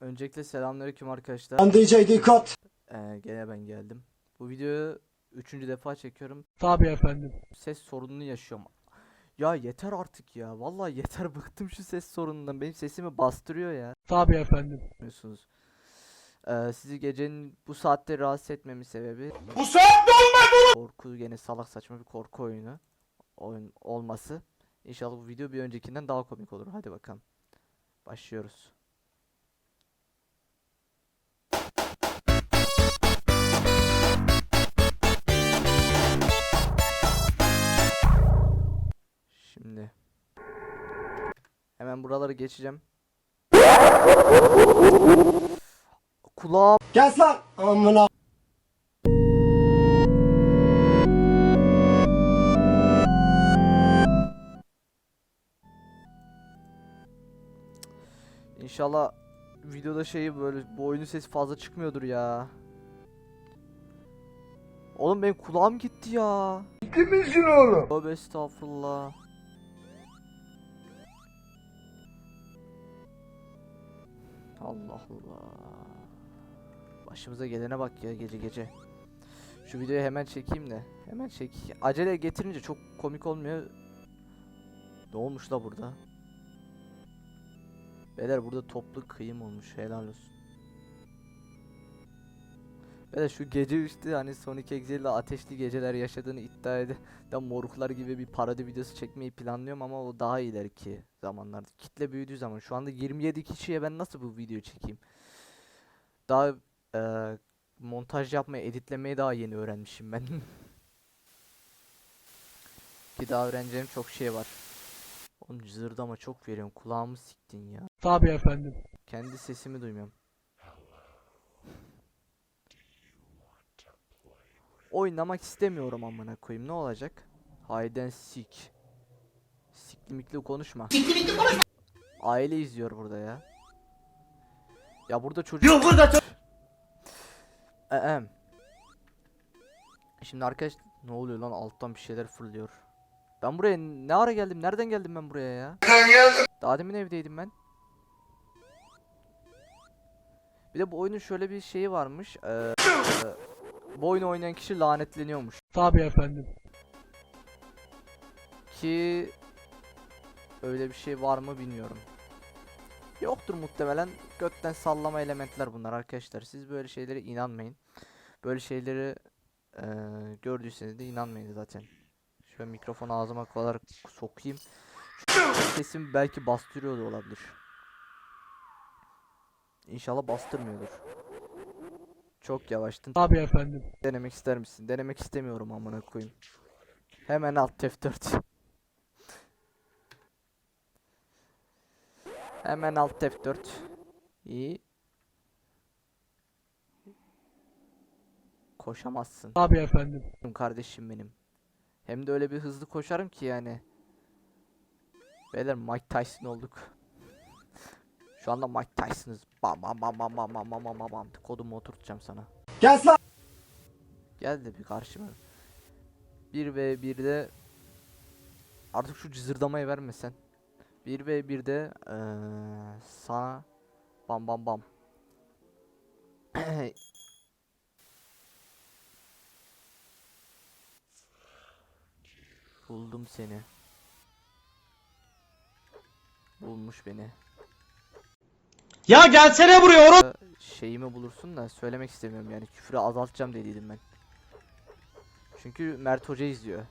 Öncelikle selamünaleyküm arkadaşlar. And DJ dikkat. Ee, gene ben geldim. Bu videoyu üçüncü defa çekiyorum. Tabii efendim. Ses sorununu yaşıyorum. Ya yeter artık ya. Vallahi yeter bıktım şu ses sorunundan. Benim sesimi bastırıyor ya. Tabii efendim. Biliyorsunuz. Ee, sizi gecenin bu saatte rahatsız etmemin sebebi Bu saatte korku gene salak saçma bir korku oyunu oyun olması. İnşallah bu video bir öncekinden daha komik olur. Hadi bakalım. Başlıyoruz. Hemen buraları geçeceğim. Kulağım Kes lan. Amına. İnşallah videoda şeyi böyle bu oyunun sesi fazla çıkmıyordur ya. Oğlum benim kulağım gitti ya. Gitti misin oğlum? Tövbe estağfurullah. Allah Allah. Başımıza gelene bak ya gece gece. Şu videoyu hemen çekeyim de. Hemen çek. Acele getirince çok komik olmuyor. Ne olmuş la burada? Beyler burada toplu kıyım olmuş. Helal olsun. Beyler şu gece işte hani Sonic Exe ile ateşli geceler yaşadığını iddia eden moruklar gibi bir parodi videosu çekmeyi planlıyorum ama o daha ileriki zamanlarda. Kitle büyüdüğü zaman şu anda 27 kişiye ben nasıl bu video çekeyim? Daha eee, montaj yapmayı, editlemeyi daha yeni öğrenmişim ben. Ki daha öğreneceğim çok şey var. Oğlum zırdama çok veriyorum. Kulağımı siktin ya. Tabii efendim. Kendi sesimi duymuyorum. Oynamak istemiyorum amına koyayım. Ne olacak? Hide and seek. Siklimikli konuşma. Aile izliyor burada ya. Ya burada çocuk... Yok burada. Ehem. Şimdi arkadaş ne oluyor lan alttan bir şeyler fırlıyor. Ben buraya ne ara geldim? Nereden geldim ben buraya ya? Daha demin evdeydim ben. Bir de bu oyunun şöyle bir şeyi varmış. eee, bu oyunu oynayan kişi lanetleniyormuş. Tabii efendim. Ki öyle bir şey var mı bilmiyorum. Yoktur muhtemelen. Gökten sallama elementler bunlar arkadaşlar. Siz böyle şeylere inanmayın. Böyle şeyleri eee, gördüyseniz de inanmayın zaten. Şöyle mikrofonu ağzıma kadar sokayım. Sesim belki bastırıyor da olabilir. İnşallah bastırmıyordur. Çok yavaştın. Tabii efendim. Denemek ister misin? Denemek istemiyorum amına koyayım. Hemen alt F4. Hemen alt F4. İyi. Koşamazsın Tabii efendim. kardeşim benim. Hem de öyle bir hızlı koşarım ki yani. Beyler Mike Tyson olduk. Şu anda Mike Tyson'ız. Bam bam bam bam bam bam bam bam bam. Kodumu oturtacağım sana. Kes lan. Gel de bir karşıma. 1 ve 1'de artık şu cızırdamayı vermesen. 1 ve 1'de eee sana bam bam bam. Buldum seni. Bulmuş beni. Ya gelsene buraya oğlum. Şeyimi bulursun da söylemek istemiyorum yani küfürü azaltacağım dediydim ben. Çünkü Mert Hoca izliyor.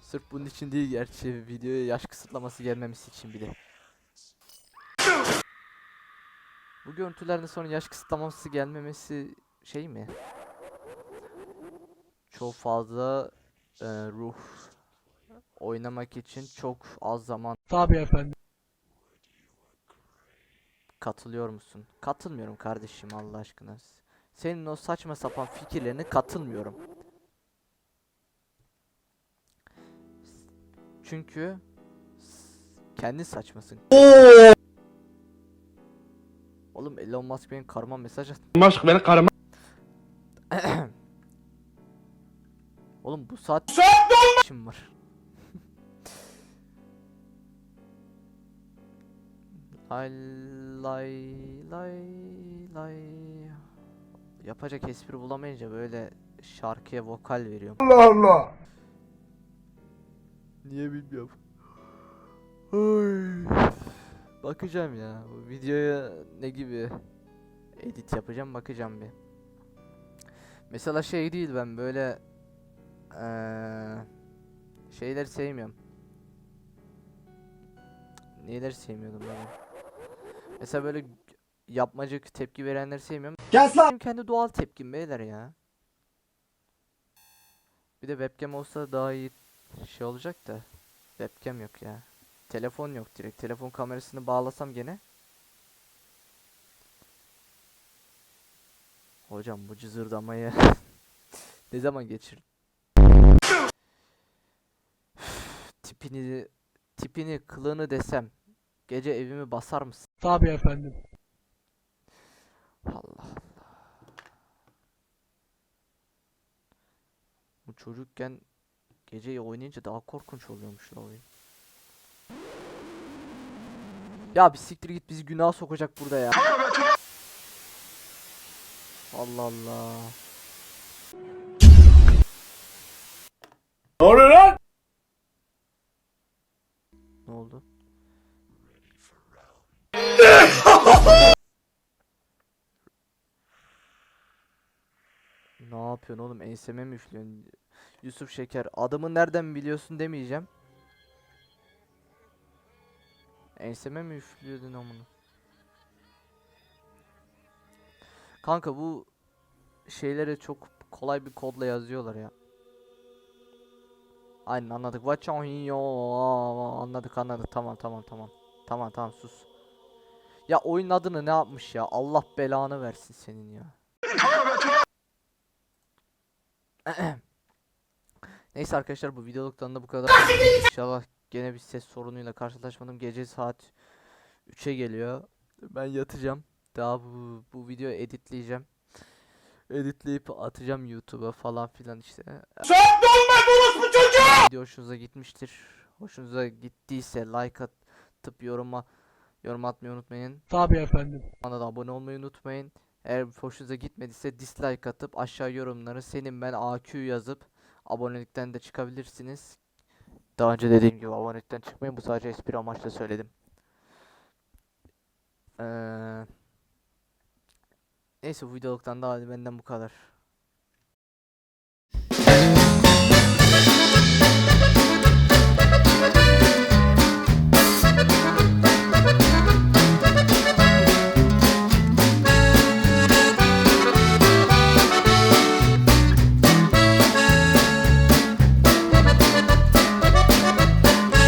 Sırf bunun için değil gerçi videoya yaş kısıtlaması gelmemesi için bile. Bu görüntülerden sonra yaş kısıtlaması gelmemesi şey mi? Çok fazla e, ruh oynamak için çok az zaman Tabii efendim. Katılıyor musun? Katılmıyorum kardeşim Allah aşkına. Senin o saçma sapan fikirlerine katılmıyorum. Çünkü kendi saçmasın. Oğlum Elon Musk benim karıma mesaj at. Maşk beni karıma. Oğlum bu saat işim var. Hay lay lay lay. Yapacak espri bulamayınca böyle şarkıya vokal veriyorum. Allah Allah. Niye bilmiyorum. Ay. Bakacağım ya. Bu videoya ne gibi edit yapacağım bakacağım bir. Mesela şey değil ben böyle eee şeyleri sevmiyorum. Neleri sevmiyordum ben? Mesela böyle yapmacık tepki verenleri sevmiyorum. Kes lan. Benim kendi doğal tepkim beyler ya. Bir de webcam olsa daha iyi şey olacak da webcam yok ya. Telefon yok direkt. Telefon kamerasını bağlasam gene. Hocam bu cızırdamayı ne zaman geçir? tipini tipini kılığını desem gece evimi basar mısın? Tabii efendim. Allah Allah. Bu çocukken gece oynayınca daha korkunç oluyormuş la oyun. Ya bir siktir git bizi günaha sokacak burada ya. Allah Allah. Yapıyorsun oğlum? Enseme mi üflüyorsun? Yusuf Şeker, adımı nereden biliyorsun demeyeceğim. Enseme mi üflüyordun amına? Kanka bu şeylere çok kolay bir kodla yazıyorlar ya. Aynen anladık. Anladık anladık. Tamam tamam tamam. Tamam tamam sus. Ya oyun adını ne yapmış ya? Allah belanı versin senin ya. Neyse arkadaşlar bu videoluktan da bu kadar. İnşallah gene bir ses sorunuyla karşılaşmadım. Gece saat 3'e geliyor. Ben yatacağım. Daha bu, bu videoyu editleyeceğim. Editleyip atacağım YouTube'a falan filan işte. Sen dolma bu çocuğu. Video hoşunuza gitmiştir. Hoşunuza gittiyse like atıp yoruma yorum atmayı unutmayın. Tabii efendim. Bana da abone olmayı unutmayın. Eğer hoşunuza gitmediyse dislike atıp aşağı yorumları senin ben AQ yazıp abonelikten de çıkabilirsiniz. Daha önce dediğim gibi abonelikten çıkmayın. Bu sadece espri amaçlı söyledim. Ee, neyse bu videoluktan da benden bu kadar.